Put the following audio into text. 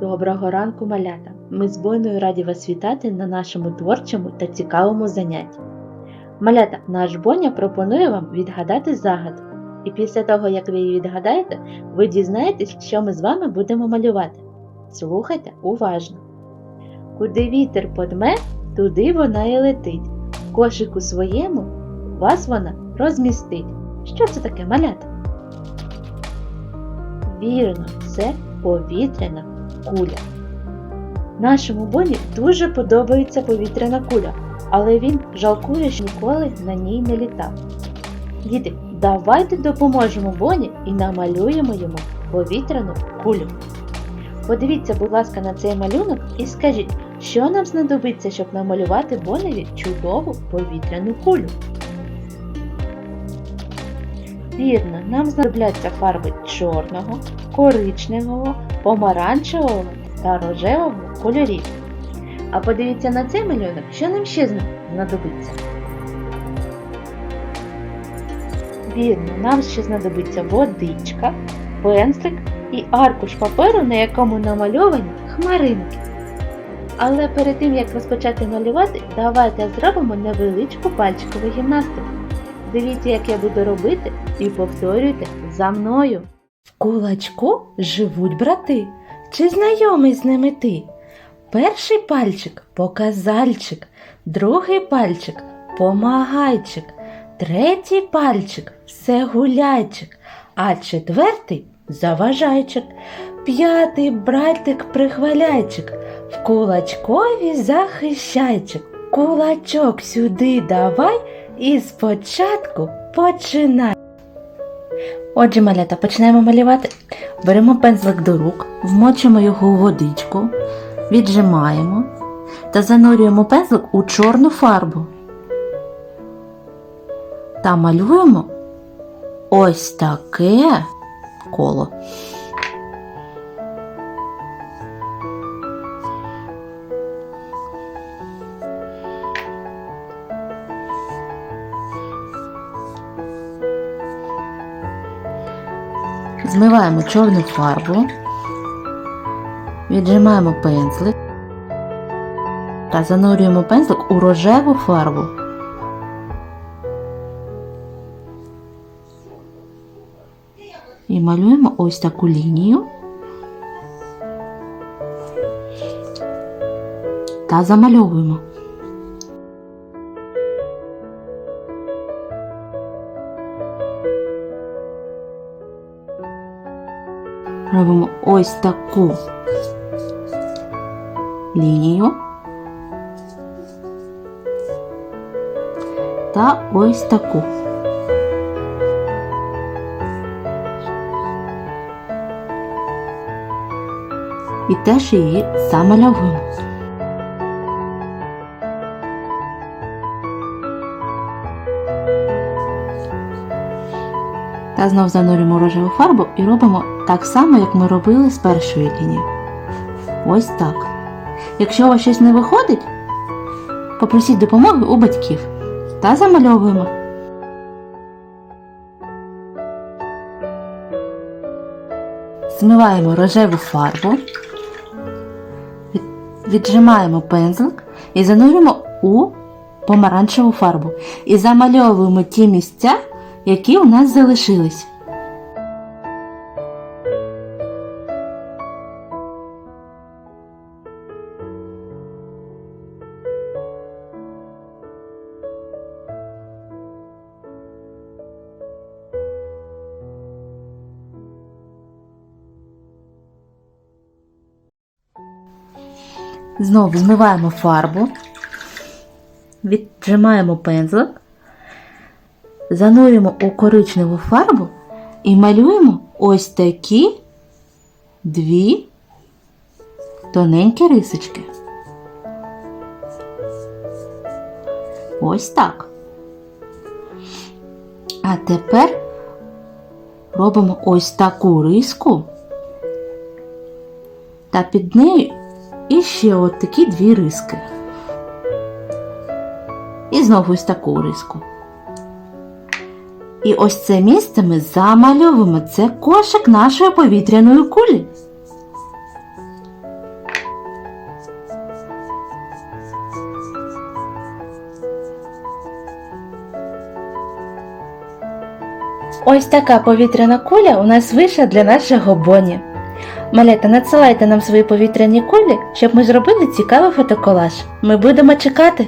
Доброго ранку, малята! Ми з Бойною раді вас вітати на нашому творчому та цікавому занятті. Малята, наш Боня пропонує вам відгадати загадку. І після того, як ви її відгадаєте, ви дізнаєтесь, що ми з вами будемо малювати. Слухайте уважно. Куди вітер подме, туди вона і летить. В кошику своєму вас вона розмістить. Що це таке малята? Вірно, це повітряна куля. Нашому Боні дуже подобається повітряна куля, але він жалкує, що ніколи на ній не літав. Діти, давайте допоможемо Боні і намалюємо йому повітряну кулю. Подивіться, будь ласка, на цей малюнок і скажіть, що нам знадобиться, щоб намалювати Боневі чудову повітряну кулю. Вірно, нам знадобляться фарби чорного, коричневого, помаранчевого та рожевого кольорів. А подивіться на цей малюнок, що нам ще знадобиться. Вірно, нам ще знадобиться водичка, пензлик і аркуш паперу, на якому намальовані хмаринки. Але перед тим як розпочати малювати, давайте зробимо невеличку пальчикову гімнастику. Дивіться, як я буду робити, і повторюйте за мною. В кулачку живуть брати. Чи знайомий з ними ти? Перший пальчик показальчик, другий пальчик помагайчик, третій пальчик всегуляйчик, а четвертий заважайчик, п'ятий братик прихваляйчик, в кулачкові захищайчик. Кулачок сюди давай і спочатку починай. Отже, малята, починаємо малювати. Беремо пензлик до рук, вмочимо його у водичку, віджимаємо та занурюємо пензлик у чорну фарбу. Та малюємо ось таке коло. Змиваємо чорну фарбу, віджимаємо пензлик та занурюємо пензлик у рожеву фарбу. І малюємо ось таку лінію та замальовуємо. Робимо ось таку лінію та ось таку. І теж її замальовуємо. Та знов занурюємо рожеву фарбу і робимо так само, як ми робили з першої лінії. Ось так. Якщо у вас щось не виходить, попросіть допомоги у батьків та замальовуємо. Змиваємо рожеву фарбу, віджимаємо пензлик і занурюємо у помаранчеву фарбу. І замальовуємо ті місця, які у нас залишились. Знову змиваємо фарбу, віджимаємо пензлик, занурюємо у коричневу фарбу і малюємо ось такі дві тоненькі рисочки. Ось так. А тепер робимо ось таку риску та під нею і ще от такі дві риски. І знову ось таку риску. І ось це місце ми замальовуємо. Це кошик нашої повітряної кулі. Ось така повітряна куля у нас вийшла для нашого боні. Малята, надсилайте нам свої повітряні кулі, щоб ми зробили цікавий фотоколаж. Ми будемо чекати!